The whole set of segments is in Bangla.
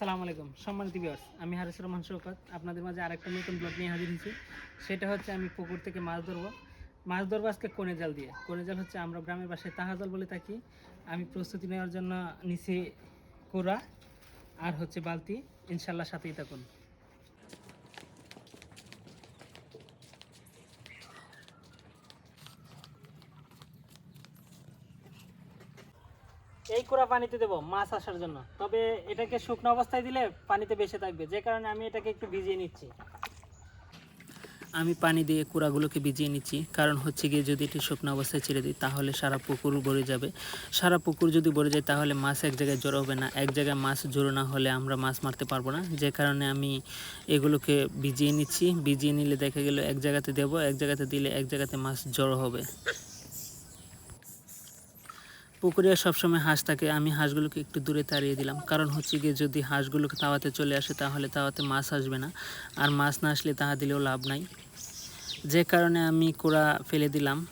আসসালামু আলাইকুম, সম্মানিত ভিউয়ার্স আমি হারিস রহমান শৌকত আপনাদের মাঝে আরেকটা নতুন ব্লগ নিয়ে হাজির হয়েছি। সেটা হচ্ছে আমি পুকুর থেকে মাছ ধরবো। মাছ ধরবো আজকে কোনে জাল দিয়ে। কোনে জাল হচ্ছে আমরা গ্রামের বাসায় তাহা জাল বলে থাকি। আমি প্রস্তুতি নেওয়ার জন্য নিচে কোরা আর হচ্ছে বালতি। ইনশাল্লাহ সাথেই থাকুন। এই কোরা পানিতে দেবো, মাছ আসার জন্য। তবে এটাকে শুকনো অবস্থায় দিলে পানিতে বেশি থাকবে। যে কারণে আমি এটাকে একটু ভিজিয়ে নিচ্ছি। আমি পানি দিয়ে কুড়াগুলোকে ভিজিয়ে নিচ্ছি। কারণ হচ্ছে গিয়ে যদি এটি শুকনো অবস্থায় ছেড়ে দিই, তাহলে সারা পুকুর ভরে যাবে। সারা পুকুর যদি ভরে যায়, তাহলে মাছ এক জায়গায় জড়ো হবে না। এক জায়গায় মাছ জড়ো না হলে আমরা মাছ মারতে পারব না। যে কারণে আমি এগুলোকে ভিজিয়ে নিচ্ছি। ভিজিয়ে নিলে দেখা গেল এক জায়গাতে দেবো, এক জায়গাতে দিলে এক জায়গাতে মাছ জড়ো হবে। পুকুরে সবসময় হাঁস থাকে, আমি হাঁসগুলোকে একটু দূরে তাড়িয়ে দিলাম। কারণ হচ্ছে গিয়ে যদি হাঁসগুলোকে তাওয়াতে চলে আসে, তাহলে তাওয়াতে মাছ আসবে না। আর মাছ না আসলে তাহা দিলেও লাভ নাই। যে কারণে আমি কোড়া ফেলে দিলাম।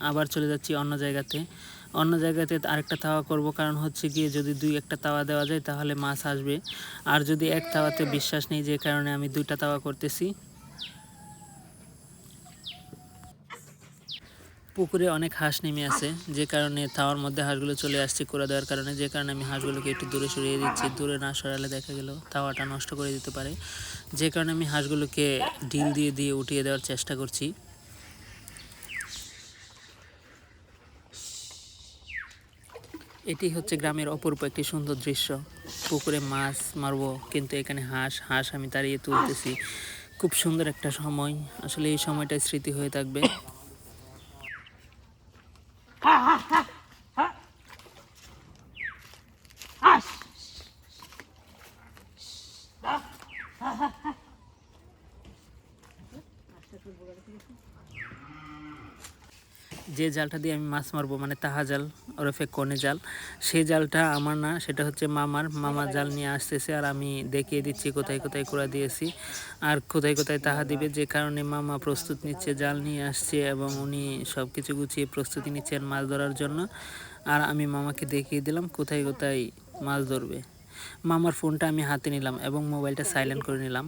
আবার চলে যাচ্ছি অন্য জায়গাতে। অন্য জায়গাতে আরেকটা তাওয়া করব, কারণ হচ্ছে গিয়ে যদি দুই একটা তাওয়া দেওয়া যায়, তাহলে মাছ আসবে। আর যদি এক তাওয়াতে বিশ্বাস নেই, যে কারণে আমি দুইটা তাওয়া করতেছি। পুকুরে অনেক হাঁস নেমে আছে। যে কারণে তাওয়ার মধ্যে হাঁসগুলো চলে আসছে করে দেওয়ার কারণে। যে কারণে আমি হাঁসগুলোকে একটু দূরে সরিয়ে দিচ্ছি। দূরে না সরালে দেখা গেল তাওয়াটা নষ্ট করে দিতে পারে। যে কারণে আমি হাঁসগুলোকে ঢিল দিয়ে দিয়ে উঠিয়ে দেওয়ার চেষ্টা করছি। এটি হচ্ছে গ্রামের অপরূপ একটি সুন্দর দৃশ্য। পুকুরে মাছ মারবো কিন্তু এখানে হাঁস হাঁস আমি তাড়িয়ে তুলতেছি। খুব সুন্দর একটা সময়। আসলে এই সময়টা স্মৃতি হয়ে থাকবে। যে জালটা দিয়ে আমি মাছ মারবো মানে তাহা জাল ওরফে কনে জাল সেই জালটা আমার না, সেটা হচ্ছে মামার। মামা জাল নিয়ে আসতেছে আর আমি দেখিয়ে দিচ্ছি, কোথায় কোথায় করে দিয়েছি আর কোথায় কোথায় তাহা দিবে। যে কারণে মামা প্রস্তুত নিচ্ছে জাল নিয়ে আসছে এবং উনি সব কিছু গুছিয়ে প্রস্তুতি নিচ্ছেন মাছ ধরার জন্য। আর আমি মামাকে দেখিয়ে দিলাম, কোথায় কোথায় মাছ ধরবে। মামার ফোনটা আমি হাতে নিলাম এবং মোবাইলটা সাইলেন্ট করে নিলাম।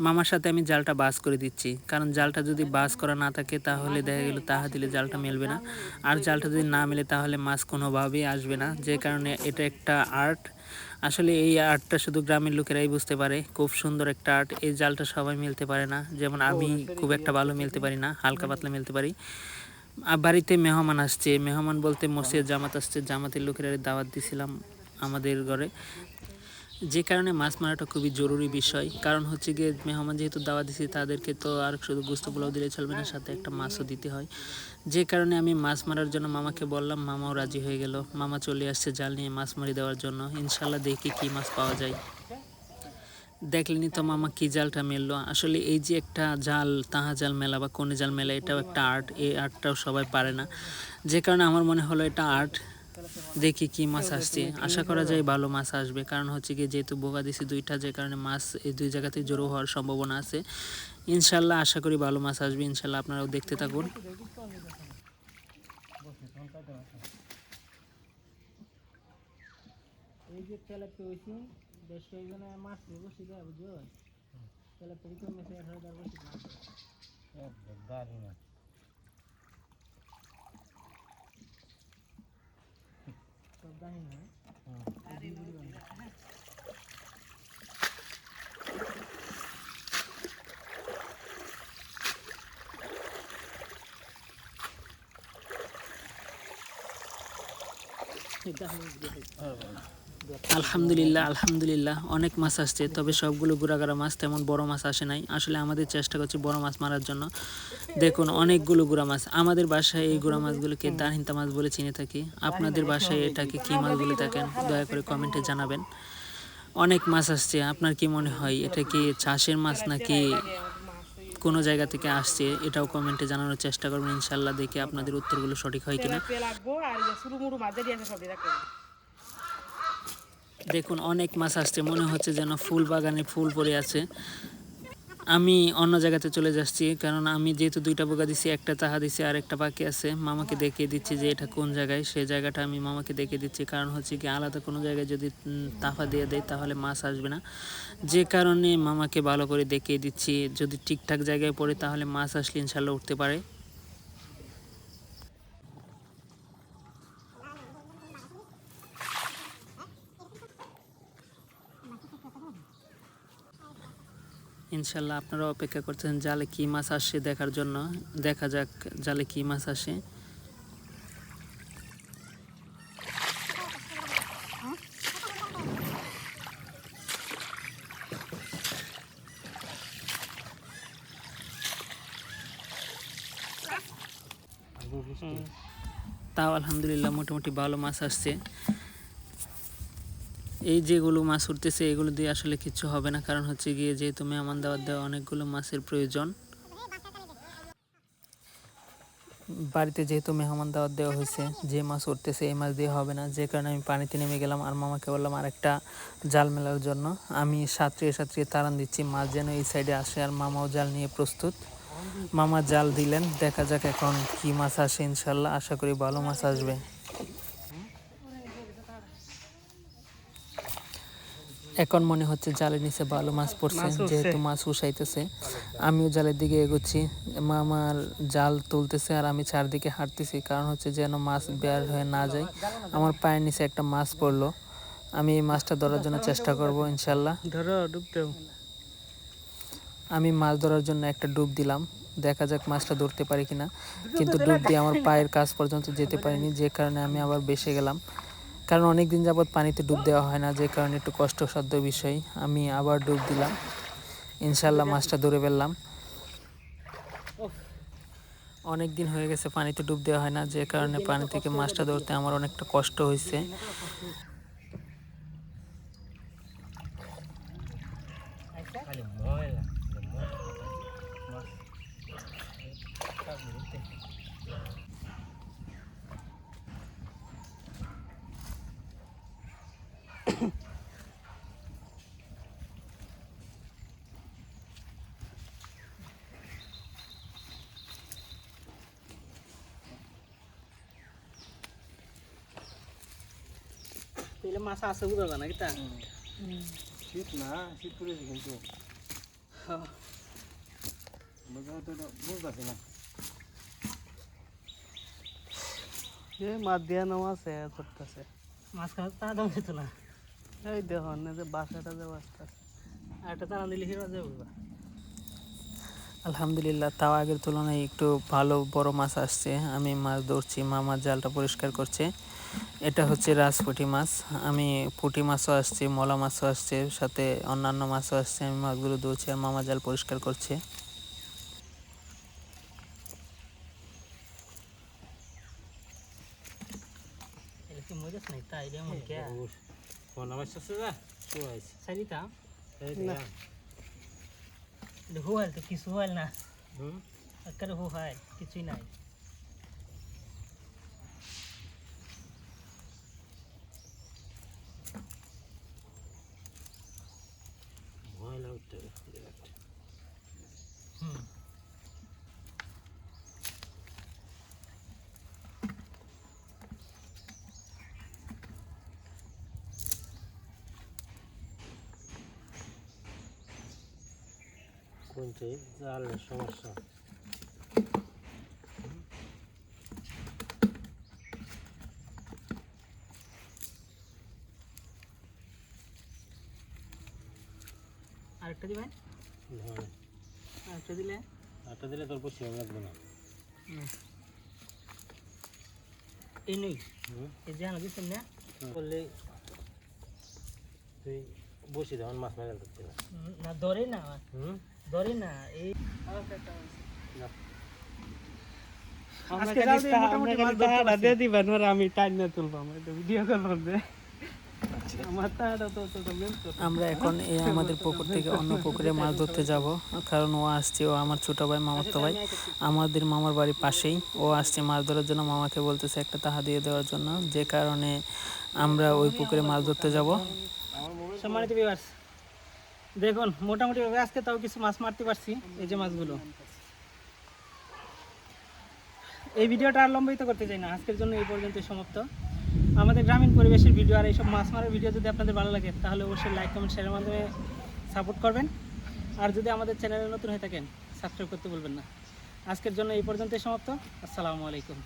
মামার সাথে আমি জালটা বাস করে দিচ্ছি। কারণ জালটা যদি বাস করা না থাকে, তাহলে দেখা গেল তাহা দিলে জালটা মেলবে না। আর জালটা যদি না মেলে, তাহলে মাছ কোনোভাবেই আসবে না। যে কারণে এটা একটা আর্ট। আসলে এই আর্টটা শুধু গ্রামের লোকেরাই বুঝতে পারে। খুব সুন্দর একটা আর্ট। এই জালটা সবাই মেলতে পারে না। যেমন আমি খুব একটা ভালো মেলতে পারি না, হালকা পাতলা মেলতে পারি। আর বাড়িতে মেহমান আসছে। মেহমান বলতে মসজিদ জামাত আসছে। জামাতের লোকেরা দাওয়াত দিছিলাম আমাদের ঘরে। যে কারণে মাছ মারাটা খুবই জরুরি বিষয়। কারণ হচ্ছে গিয়ে মেহমান যেহেতু দাওয়া দিছি, তাদেরকে তো আর শুধু গুস্ত পোলাও দিলে চলবে না, সাথে একটা মাছও দিতে হয়। যে কারণে আমি মাছ মারার জন্য মামাকে বললাম, মামাও রাজি হয়ে গেল। মামা চলে আসছে জাল নিয়ে মাছ মারি দেওয়ার জন্য। ইনশাল্লাহ দেখি কী মাছ পাওয়া যায়। দেখলেনি তো মামা কি জালটা মেললো। আসলে এই যে একটা জাল, তাহা জাল মেলা বা কোনে জাল মেলা, এটাও একটা আর্ট। এই আর্টটাও সবাই পারে না। যে কারণে আমার মনে হলো এটা আর্ট। দেখি কি মাছ আসছে। আশা করা যায় ভালো মাছ আসবে। কারণ হচ্ছে কি যেহেতু বোকা দিছি দুইটা যে কারণে মাছ এই দুই জায়গাতে জড়ো হওয়ার সম্ভাবনা আছে। ইনশাল্লাহ আশা করি ভালো মাছ আসবে। ইনশাল্লাহ আপনারাও দেখতে থাকুন। এই যে বেশ কয়েকজনে মাছ বুঝো তেলে তো মেসে এক হাজার বসি সব দাহি আলহামদুলিল্লাহ আলহামদুলিল্লাহ। অনেক মাছ আসছে, তবে সবগুলো গুড়াগাড়া মাছ, তেমন বড় মাছ আসে নাই। আসলে আমাদের চেষ্টা করছি বড় মাছ মারার জন্য। দেখুন, অনেকগুলো গুড়া মাছ। আমাদের বাসায় এই গুড়া মাছগুলোকে দানহিন্তা মাছ বলে চিনে থাকি। আপনাদের বাসায় এটাকে কী মাছ বলে থাকেন, দয়া করে কমেন্টে জানাবেন। অনেক মাছ আসছে, আপনার কি মনে হয়, এটা কি চাষের মাছ নাকি কোনো জায়গা থেকে আসছে? এটাও কমেন্টে জানানোর চেষ্টা করবেন, ইনশাল্লাহ দেখে আপনাদের উত্তরগুলো সঠিক হয় কিনা। দেখুন, অনেক মাছ আসছে, মনে হচ্ছে যেন ফুল বাগানে ফুল পড়ে আছে। আমি অন্য জায়গাতে চলে যাচ্ছি, কারণ আমি যেহেতু দুইটা বোকা দিছি, একটা তাহা দিছি আর একটা বাকি আছে। মামাকে দেখিয়ে দিচ্ছি যে এটা কোন জায়গায় সেই জায়গাটা আমি মামাকে দেখিয়ে দিচ্ছি। কারণ হচ্ছে কি, আলাদা কোনো জায়গায় যদি তাফা দিয়ে দেয়, তাহলে মাছ আসবে না। যে কারণে মামাকে ভালো করে দেখিয়ে দিচ্ছি, যদি ঠিকঠাক জায়গায় পড়ে, তাহলে মাছ আসলে ইনশাল্লাহ উঠতে পারে। ইনশাল্লাহ আপনারা অপেক্ষা করছেন জালে কি মাছ আসে দেখার জন্য। দেখা যাক জালে কি মাছ আসে। তাও আলহামদুলিল্লাহ মোটামুটি ভালো মাছ আসছে। এই যেগুলো মাছ উঠতেছে, এগুলো দিয়ে আসলে কিছু হবে না। কারণ হচ্ছে গিয়ে যেহেতু মেহমান দাওয়াত দেওয়া অনেকগুলো মাছের প্রয়োজন। বাড়িতে যেহেতু মেহমান দাওয়াত দেওয়া হয়েছে, যে মাছ উঠতেছে এই মাছ দিয়ে হবে না। যে কারণে আমি পানিতে নেমে গেলাম আর মামাকে বললাম, আরেকটা জাল মেলার জন্য। আমি সাঁতরিয়ে সাঁতরিয়ে তাড়ান দিচ্ছি, মাছ যেন এই সাইডে আসে আর মামাও জাল নিয়ে প্রস্তুত। মামা জাল দিলেন, দেখা যাক এখন কি মাছ আসে ইনশাল্লাহ। আশা করি ভালো মাছ আসবে। এখন মনে হচ্ছে জালের নিচে ভালো মাছ পড়ছে যেহেতু মাছ উসাইতেছে আমিও জালের দিকে এগোচ্ছি। মামার জাল তুলতেছে আর আমি চারদিকে হাঁটতেছি কারণ হচ্ছে যেন মাছ বের হয়ে না যায়। আমার পায়ের নিচে একটা মাছ পড়ল। আমি এই মাছটা ধরার জন্য চেষ্টা করব ইনশাল্লাহ। আমি মাছ ধরার জন্য একটা ডুব দিলাম। দেখা যাক মাছটা ধরতে পারি কিনা। কিন্তু ডুব দিয়ে আমার পায়ের কাছ পর্যন্ত যেতে পারিনি যে কারণে আমি আবার বেসে গেলাম। কারণ অনেক দিন যাবৎ পানিতে ডুব দেওয়া হয় না, যে কারণে একটু কষ্টসাধ্য বিষয়। আমি আবার ডুব দিলাম। ইনশাল্লাহ মাছটা ধরে ফেললাম। অনেক দিন হয়ে গেছে পানিতে ডুব দেওয়া হয় না, যে কারণে পানি থেকে মাছটা ধরতে আমার অনেকটা কষ্ট হয়েছে। তাহলে মাছ আছে বুঝা যায় না কিতা শীত না শীত পড়েছে কিন্তু। বুঝতে বুঝতেছি না এ মাছ দিয়া নাও আছে করতেছে মাছ খাওয়া তা দাম না। এই যে বাসাটা যে বাঁচতেছে আর একটা তারা দিলে হিরো যাবে আলহামদুলিল্লাহ তাও আগের তুলনায় একটু ভালো বড় মাছ আসছে। আমি মাছ ধরছি মামার জালটা পরিষ্কার করছে। এটা হচ্ছে রাজপুঁটি মাছ। আমি পুঁটি মাছও আসছে মলা মাছও আসছে সাথে অন্যান্য মাছও আসছে। আমি মাছগুলো ধরছি আর মামা জাল পরিষ্কার করছে। এটা কি কিছুই নাই রে মন কে কোন আমার সাথে যা কি হয়েছে সাইলিতা এই না। এটা হুয়াল তো কিছু হুয়াল না হুম একেবারে হুয়াল কিছুই নাই ভয় লাগতে হুম কোনটি জালের সমস্যা। আরেকটা দিবেন? ভয় আরেকটা দিলে? আটা দিলে তোর পশ্চিম লাগবে না। এই নই এই যে আনা দিচ্ছেন না বললে তুই বসি দেওয়ান মাছ মারা না। না ধরে না। ধরে না এই মেন আমরা এখন এই আমাদের পুকুর থেকে অন্য পুকুরে মাছ ধরতে যাব কারণ ও আসছে ও আমার ছোট ভাই মামাতো ভাই। আমাদের মামার বাড়ির পাশেই ও আসছে মাছ ধরার জন্য মামাকে বলতেছে একটা তাহা দিয়ে দেওয়ার জন্য। যে কারণে আমরা ওই পুকুরে মাছ ধরতে যাব। সম্মানিত ভিউয়ার্স দেখুন, মোটামুটি ভাবে আজকে তাও কিছু মাছ মারতে পারছি, এই যে মাছগুলো। এই ভিডিওটা আর লম্বিত করতে চাই না, আজকের জন্য এই পর্যন্ত সমাপ্ত। আমাদের গ্রামীণ পরিবেশের ভিডিও আর এইসব মাছ মারার ভিডিও যদি আপনাদের ভালো লাগে, তাহলে অবশ্যই লাইক কমেন্ট শেয়ারের মাধ্যমে সাপোর্ট করবেন। আর যদি আমাদের চ্যানেলে নতুন হয়ে থাকেন সাবস্ক্রাইব করতে বলবেন না। আজকের জন্য এই পর্যন্তই সমাপ্ত। আসসালামু আলাইকুম।